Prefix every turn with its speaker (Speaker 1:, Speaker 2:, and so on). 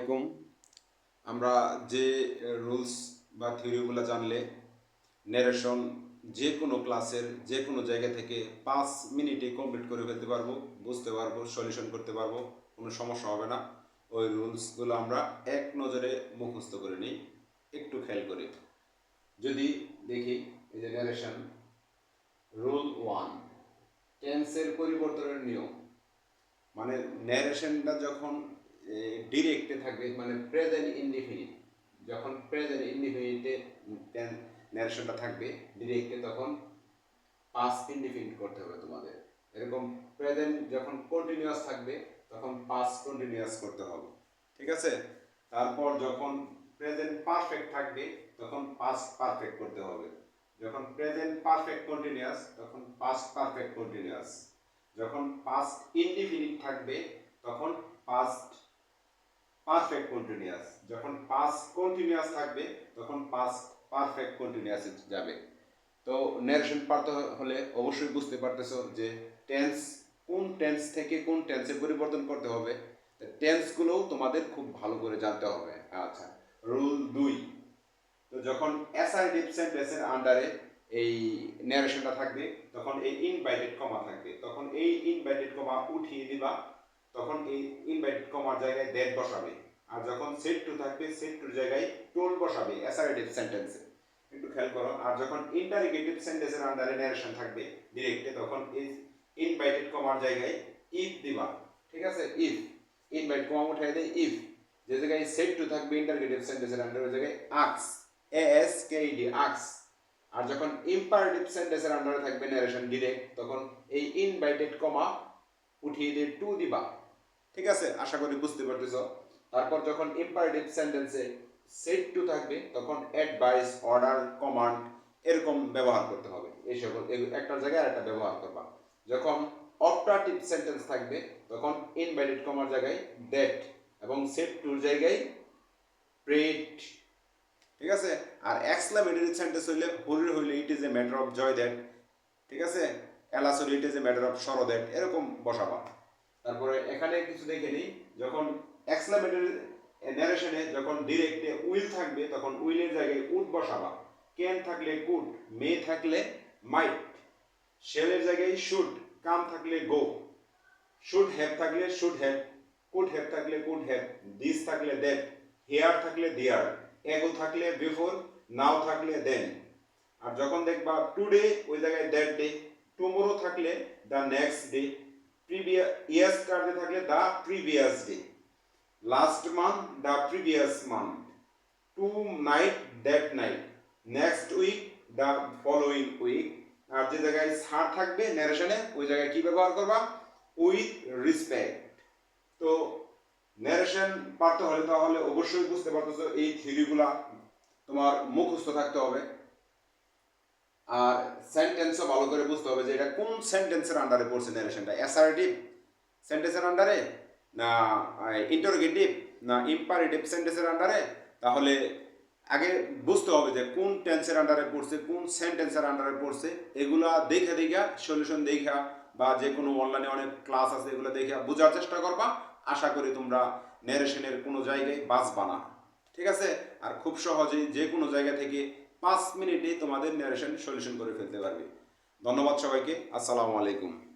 Speaker 1: এরকম আমরা যে রুলস বা থিওরিগুলো জানলে ন্যারেশন যে কোনো ক্লাসের যে কোনো জায়গা থেকে পাঁচ মিনিটে কমপ্লিট করে ফেলতে পারব, বুঝতে পারব সলিউশন করতে পারব, কোনো সমস্যা হবে না। ওই রুলসগুলো আমরা এক নজরে মুখস্থ করে নিই, একটু খেয়াল করি। যদি দেখি, এই যে ন্যারেশন রুল ওয়ান টেন্সের পরিবর্তনের নিয়ম। মানে ন্যারেশনটা যখন ডিরেক্টে থাকবে মানে প্রেজেন্ট ইনডিফিনিট যখন প্রেজেন্ট ইনডিফিনিটে ন্যারেশনটা থাকবে ডিরেক্টে তখন পাস ইনডিফিনিট করতে হবে তোমাদের। এরকম প্রেজেন্ট যখন কন্টিনিউয়াস থাকবে, তখন পাস কন্টিনিউয়াস করতে হবে। ঠিক আছে? তারপর যখন প্রেজেন্ট পারফেক্ট থাকবে, তখন পাস পারফেক্ট করতে হবে। যখন প্রেজেন্ট পারফেক্ট কন্টিনিউয়াস তখন পাস্ট পারফেক্ট কন্টিনিউয়াস যখন পাস্ট ইনডিফিনিট থাকবে, তখন পাস্ট পারফেক্ট কন্টিনিউয়াস যখন পাস্ট কন্টিনিউয়াস থাকবে, তখন পাস্ট পারফেক্ট কন্টিনিউয়াস যাবে। তো ন্যারেশন পারতে হলে অবশ্যই বুঝতে পারতেছো যে টেন্স কোন টেন্স থেকে কোন টেন্সে পরিবর্তন করতে হবে। টেন্সগুলোও তোমাদের খুব ভালো করে জানতে হবে। আচ্ছা রুল দুই। তো যখন অ্যাসার্টিভ সেন্টেন্সের আন্ডারে এই ন্যারেশনটা থাকবে, তখন এই ইনভাইটেড কমা থাকবে। তখন এই ইনভাইটেড কমা উঠিয়ে দিবা, তখন এই ইনভাইটেড কমার জায়গায় দ্যাট বসাবে। আর যখন সেট টু থাকবে সেট টুর জায়গায় টোল বসাবে অ্যাসারেটিভ সেন্টেন্সে একটু খেয়াল করো, আর যখন ইন্টারিগেটিভ সেন্টেন্সের আন্ডারে ন্যারেশন থাকবে ডিরেক্টে তখন এই ইনভাইটেড কমার জায়গায় ইফ দিবা। ঠিক আছে? ইফ ইনভাইট কমা উঠাই দেয় ইফ যে জায়গায় সেট টু থাকবে ইন্টারগেটিভ সেন্টেন্সের আন্ডারে ওই জায়গায় আক্স এ এস কে ডি আক্স আর যখন ইম্পারেটিভ সেন্টেন্সের আন্ডারে থাকবে ন্যারেশন ডিরেক্ট তখন এই ইনভাইটেড কমা উঠিয়ে দিয়ে টু দিবা। ঠিক আছে? আশা করি বুঝতে পারতেছ। তারপর যখন ইম্পারেটিভ সেন্টেন্সে সেট টু থাকবে, তখন অ্যাডভাইস অর্ডার কমান্ড এরকম ব্যবহার করতে হবে। এই সকল একটার জায়গায় আরেকটা ব্যবহার করবা। যখন অপটাটিভ সেন্টেন্স থাকবে, তখন ইনভ্যালিড কমার জায়গায় দ্যাট এবং সেট টুর জায়গায় প্রেট ঠিক আছে? আর এক্সক্লামেটরি সেন্টেন্স হইলে হরির হইলে it is a matter of joy that ঠিক আছে? এলাস হইলে it is a matter of sorrow that এরকম বসাবা। তারপরে এখানে কিছু দেখে নিই, যখন এক্সক্লামেটরি ন্যারেশনে যখন ডিরেক্টে উইল থাকবে, তখন উইলের জায়গায় উড বসাবা। ক্যান থাকলে কুড মে থাকলে মাইট। শেলের জায়গায় শুড, কাম থাকলে গো। শুড হ্যাভ থাকলে শুড হ্যাভ, কুড হ্যাভ থাকলে কুড হ্যাভ, দিস থাকলে দ্যাট, হেয়ার থাকলে দেয়ার, এগো থাকলে বিফোর, নাও থাকলে দেন। আর যখন দেখবা টুডে, ওই জায়গায় দ্যাট ডে, টুমোরো থাকলে দ্য নেক্সট ডে প্রিভিয়াস ইয়াস কার্ডে থাকলে the previous day. Month the previous month tonight that night next week the following week আর যে জায়গায় সার থাকবে ন্যারেশনে ওই জায়গায় কি ব্যবহার করবা? উইথ রিসপেক্ট তো ন্যারেশন পারতে হলে তাহলে অবশ্যই বুঝতে পারতেছো, এই থিওরিগুলা তোমার মুখস্থ থাকতে হবে। আর সেন্টেন্সও ভালো করে বুঝতে হবে যে এটা কোন সেন্টেন্সের আন্ডারে পড়ছে ন্যারেশনটা অ্যাসার্টিভ সেন্টেন্সের আন্ডারে ইন্টারোগেটিভ না ইম্পারেটিভ সেন্টেন্সের আন্ডারে তাহলে আগে বুঝতে হবে যে কোন টেন্সের আন্ডারে পড়ছে, কোন সেন্টেন্সের আন্ডারে পড়ছে, এগুলা দেখে দেখা সলিউশন দেখা বা যে কোনো অনলাইনে অনেক ক্লাস আছে, এগুলো দেখে বোঝার চেষ্টা করবা। আশা করি তোমরা ন্যারেশনের কোনো জায়গায় বাঁচবা না। ঠিক আছে? আর খুব সহজেই যে কোনো জায়গা থেকে পাঁচ মিনিটে তোমাদের ন্যারেশন সলিউশন করে ফেলতে পারবে। ধন্যবাদ সবাইকে। আসসালামু আলাইকুম।